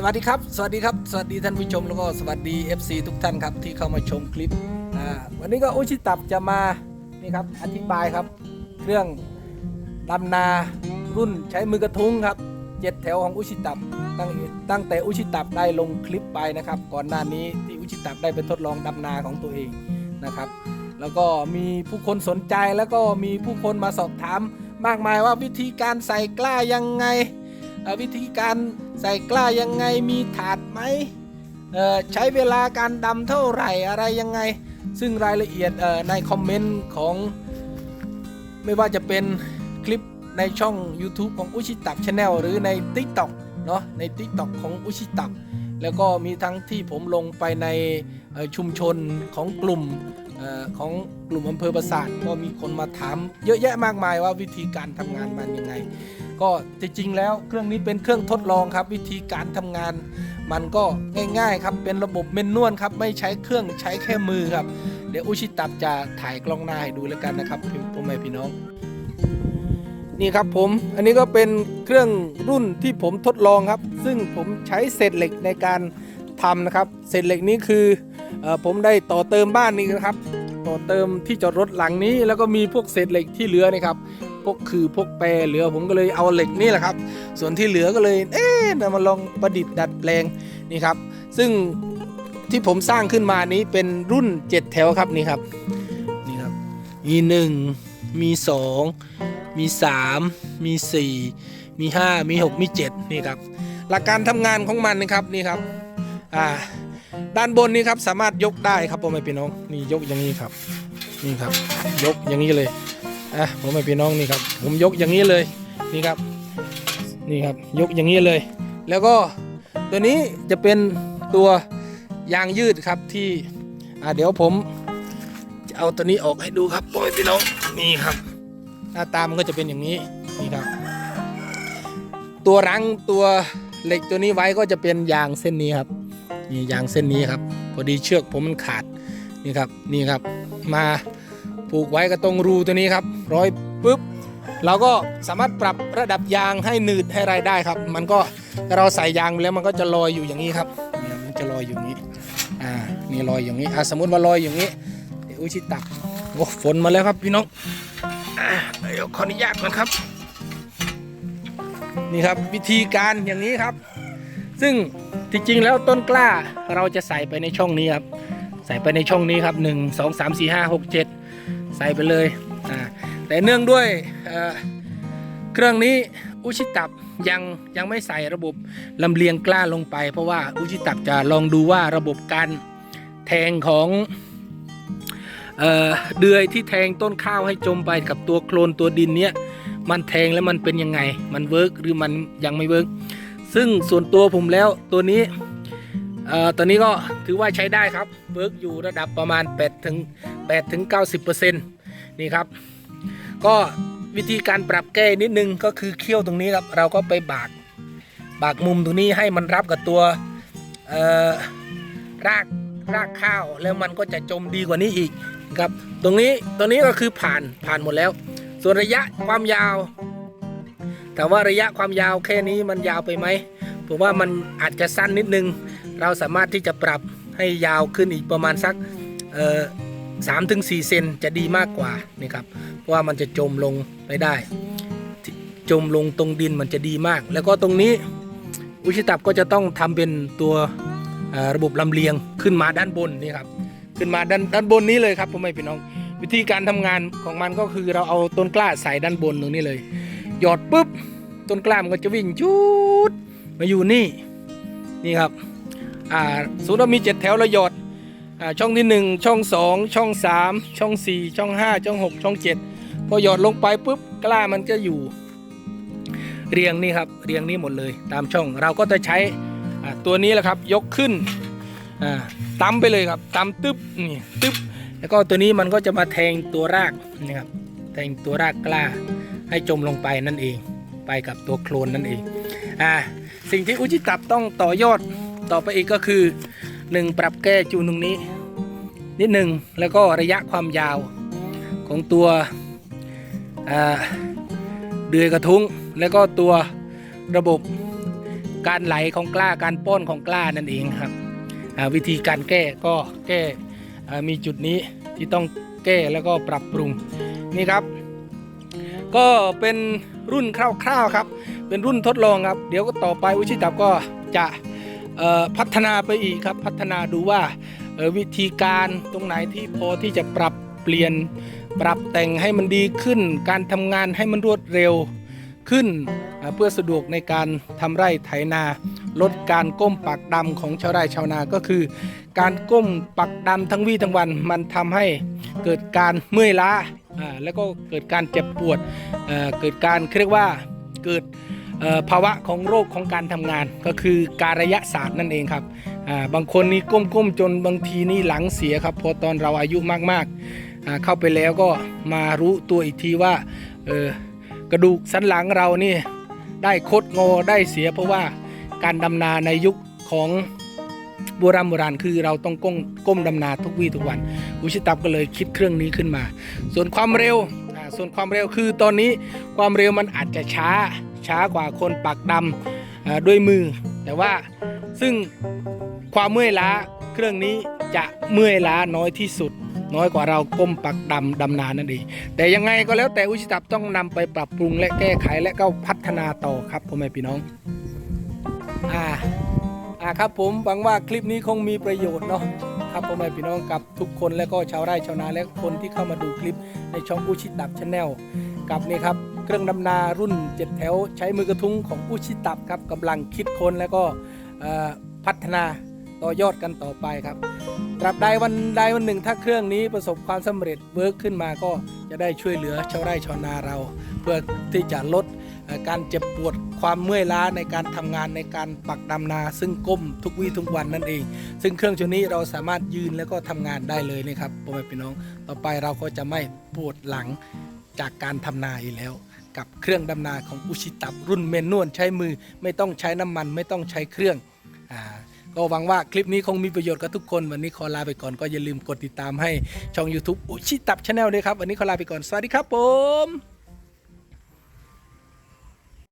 สวัสดีครับ สวัสดีครับ สวัสดีท่านผู้ชมแล้วก็สวัสดี FC ทุกท่านครับที่เข้ามาชมคลิปอ่าวันนี้ก็อุชิตับจะมานี่ครับอธิบายครับ เครื่องดำนารุ่นใช้มือกระทุ้งครับเจ็ดแถวของอุชิตับตั้งตั้งแต่อุชิตับได้ลงคลิปไปนะครับ ก่อนหน้านี้ที่อุชิตับได้ไปทดลองดำนาของตัวเองนะครับ แล้วก็มีผู้คนสนใจแล้วก็มีผู้คนมาสอบถาม มากมายว่าวิธีการใส่กล้ายังไง วิธีการใส่กล้ายังไงมีถาดไหมใช้เวลาการดำเท่าไหร่อะไรยังไง ซึ่งรายละเอียดในคอมเมนต์ของ ไม่ว่าจะเป็นคลิปในช่อง YouTube ของอุชิตับชาแนลหรือใน TikTok เนาะใน TikTok ของอุชิตับแล้วก็มีทั้งที่ผมลงไปในชุมชนของกลุ่ม ของกลุ่มอำเภอปราสาทก็มีคนมาถามเยอะแยะมากมายว่าวิธีการทำงานมันยังไง ก็จริงๆแล้วเครื่องนี้เป็นเครื่องทดลองครับ วิธีการทำงานมันก็ง่ายๆครับเป็นระบบเมนนวลครับไม่ใช้เครื่องใช้แค่มือครับ เดี๋ยวอุชิตับจะถ่ายกล้องหน้าให้ดูแล้วกันนะครับพี่พ่อแม่พี่น้องนี่ครับผม อันนี้ก็เป็นเครื่องรุ่นที่ผมทดลองครับ ซึ่งผมใช้เศษเหล็กในการทำนะครับ เศษเหล็กนี้คือ ผมได้ต่อเติมบ้านนี้นะครับ ต่อเติมที่จอดรถหลังนี้ แล้วก็มีพวกเศษเหล็กที่เหลือนี่ครับพวกคือพวกแปรเหลือผมก็เลยเอาเหล็กนี่แหละครับ ส่วนที่เหลือก็เลย เอ๊ะนำมาลองประดิษฐ์ดัดแปลงนี่ครับ ซึ่งที่ผมสร้างขึ้นมานี้เป็นรุ่น 7 แถวครับนี่ครับนี่ครับ มี 1 มี 2 มี 3 มี 4 มี 5 มี 6 มี 7 นี่ครับ หลักการทำงานของมันนะครับนี่ครับอ่า ด้านบนนี้ครับสามารถยกได้ครับพ่อพี่น้องนี่ยกอย่างนี้ครับ นี่ครับ ยกอย่างนี้เลยอะผมไม่พี่น้องนี่ครับ ผมยกอย่างนี้เลยนี่ครับ นี่ครับยกอย่างนี้เลย แล้วก็ตัวนี้จะเป็นตัวยางยืดครับที่อ่าเดี๋ยวผมจะเอาตัวนี้ออกให้ดูครับปล่อยพี่น้องนี่ครับ หน้าตามันก็จะเป็นอย่างนี้นี่ครับ ตัวรั้งตัวเหล็กตัวนี้ไว้ก็จะเป็นยางเส้นนี้ครับ นี่ยางเส้นนี้ครับ พอดีเชือกผมมันขาดนี่ครับนี่ครับ มาผูกไว้กับตรงรูตัวนี้ครับ ร้อยปุ๊บเราก็สามารถปรับระดับยางให้หนืดให้ไรได้ครับ มันก็เราใส่ยางไปแล้วมันก็จะลอยอยู่อย่างนี้ครับเนี่ยมันจะลอยอยู่างนี้อ่านี่ลอยอย่างนี้อ่าสมมติว่าลอยอย่างนี้เดี๋ยวอุชิตักโอ้ฝนมาแล้วครับพี่น้องอ่าเดี๋ยวขออนุญาตก่อนครับ นี่ครับวิธีการอย่างนี้ครับ ซึ่ง ที่จริงแล้วต้นกล้าเราจะใส่ไปในช่องนี้ครับ ใส่ไปในช่องนี้ครับ 1 2 3 4 5 6 7 ใส่ไปเลยอ่าแต่เนื่องด้วยเเครื่องนี้อุชิตับยังยังไม่ใส่ระบบลำเลียงกล้าลงไป เพราะว่าอุชิตับจะลองดูว่าระบบการแทงของเอ่อเดือยที่แทงต้นข้าวให้จมไปกับตัวโคลนตัวดินเนี้ยมันแทงแล้วมันเป็นยังไง มันเวิร์กหรือมันยังไม่เวิร์ก ซึ่งส่วนตัวผมแล้วตัวนี้ตอนนี้ก็ถือว่าใช้ได้ครับเวิร์กอยู่ระดับประมาณ8ถึง8ถึง90%นี่ครับ ก็วิธีการปรับแก้นิดนึงก็คือเคี่ยวตรงนี้ครับ เราก็ไปบากบากมุมตรงนี้ให้มันรับกับตัวรากรากข้าวแล้วมันก็จะจมดีกว่านี้อีกครับ ตรงนี้ตรงนี้ก็คือผ่านผ่านหมดแล้ว ส่วนระยะความยาว แต่ว่าระยะความยาวแค่นี้มันยาวไปไหมผมว่ามันอาจจะสั้นนิดนึง เราสามารถที่จะปรับให้ยาวขึ้นอีกประมาณสักสามถึงสี่เซนจะดีมากกว่านี่ครับเพราะว่ามันจะจมลงไปได้ จมลงตรงดินมันจะดีมาก แล้วก็ตรงนี้อุชิตับก็จะต้องทำเป็นตัวระบบลำเลียงขึ้นมาด้านบนนี่ครับขึ้นมาด้านด้านบนนี้เลยครับพ่อแม่พี่น้อง วิธีการทำงานของมันก็คือเราเอาต้นกล้าใส่ด้านบนตรงนี้เลย หยอดปุ๊บ ต้นกล้ามันก็จะวิ่งจุดมาอยู่นี่นี่ครับอ่าสมมติว่ามีเจ็ดแถวเราหยอดอ่าช่องที่หนึ่งช่องสองช่องสามช่องสี่ช่องห้าช่องหกช่องเจ็ดพอหยอดลงไปปุ๊บกล้ามันก็อยู่เรียงนี่ครับเรียงนี้หมดเลยตามช่องเราก็จะใช้ตัวนี้แหละครับยกขึ้นอ่าตั้มไปเลยครับตั้มตึ๊บนี่ตึ๊บแล้วก็ตัวนี้มันก็จะมาแทงตัวรากนี่ครับแทงตัวรากกล้า ให้จมลงไปนั่นเอง ไปกับตัวโคลนนั่นเองอ่าสิ่งที่อุจิตับต้องต่อยอดต่อไปอีกก็คือ 1 ปรับแก้จูนตรงนี้ นิดหนึ่งแล้วก็ระยะความยาวของตัวเดือยกระทุ้ง แล้วก็ตัวระบบการไหลของกล้าการป้อนของกล้านั่นเองครับวิธีการแก้ก็แก้มีจุดนี้ที่ต้องแก้แล้วก็ปรับปรุงนี่ครับ ก็เป็นรุ่นคร่าวๆครับ เป็นรุ่นทดลองครับ เดี๋ยวก็ต่อไปวิชิตับก็จะพัฒนาไปอีกครับ พัฒนาดูว่าวิธีการตรงไหนที่พอที่จะปรับเปลี่ยน ปรับแต่งให้มันดีขึ้น การทำงานให้มันรวดเร็วขึ้นเพื่อสะดวกในการทำไร่ไถนา ลดการก้มปักดำของชาวไร่ชาวนาก็คือ การก้มปักดำทั้งวี่ทั้งวันมันทำให้เกิดการเมื่อยล้า แล้วก็เกิดการเจ็บปวดเกิดการเรียกว่าเกิดภาวะของโรคของการทำงาน ก็คือการระยะศาสตร์นั่นเองครับบางคนนี่ก้มๆจนบางทีนี่หลังเสียครับพอตอนเราอายุมากๆเข้าไปแล้วก็มารู้ตัวอีกทีว่ากระดูกสันหลังเรานี่ได้คดงอได้เสียเพราะว่าการดำนาในยุคของ โบราณโบราณคือเราต้องก้มก้มดำนาทุกวี่ทุกวันอุชิตับก็เลยคิดเครื่องนี้ขึ้นมา ส่วนความเร็วส่วนความเร็วคือตอนนี้ความเร็วมันอาจจะช้าช้ากว่าคนปักดำด้วยมือ แต่ว่าซึ่งความเมื่อยล้าเครื่องนี้จะเมื่อยล้าน้อยที่สุด น้อยกว่าเราก้มปักดำดำนานั่นเองแต่ยังไงก็แล้วแต่อุชิตับต้องนำไปปรับปรุงและแก้ไขและก็พัฒนาต่อครับพ่อแม่พี่น้องอ่า อ่าครับผมหวังว่าคลิปนี้คงมีประโยชน์เนาะครับพ่อแม่พี่น้องกับทุกคนและก็ชาวไร่ชาวนาและคนที่เข้ามาดูคลิปในช่องอุชิตับชาแนลกับนี่ครับเครื่องดำนารุ่น7แถวใช้มือกระทุ้งของอุชิตับครับกำลังคิดค้นและก็พัฒนาต่อยอดกันต่อไปครับตราบใดวันใดวันหนึ่งถ้าเครื่องนี้ประสบความสำเร็จเวิร์กขึ้นมาก็จะได้ช่วยเหลือชาวไร่ชาวนาเรา เพื่อที่จะลดการเจ็บปวด ความเมื่อยล้าในการทำงานในการปักดำนา ซึ่งก้มทุกวี่ทุกวันนั่นเอง ซึ่งเครื่องตัวนี้เราสามารถยืนแล้วก็ทำงานได้เลยนะครับพ่อแม่พี่น้องต่อไปเราก็จะไม่ปวดหลังจากการทำนาอีกแล้ว กับเครื่องดำนาของอุชิตับรุ่นเมนนวลใช้มือ ไม่ต้องใช้น้ำมัน ไม่ต้องใช้เครื่องอ่าก็หวังว่าคลิปนี้คงมีประโยชน์กับทุกคน วันนี้ขอลาไปก่อนก็อย่าลืมกดติดตามให้ช่อง YouTube อุชิตับชาแนลด้วยครับ วันนี้ขอลาไปก่อน สวัสดีครับผม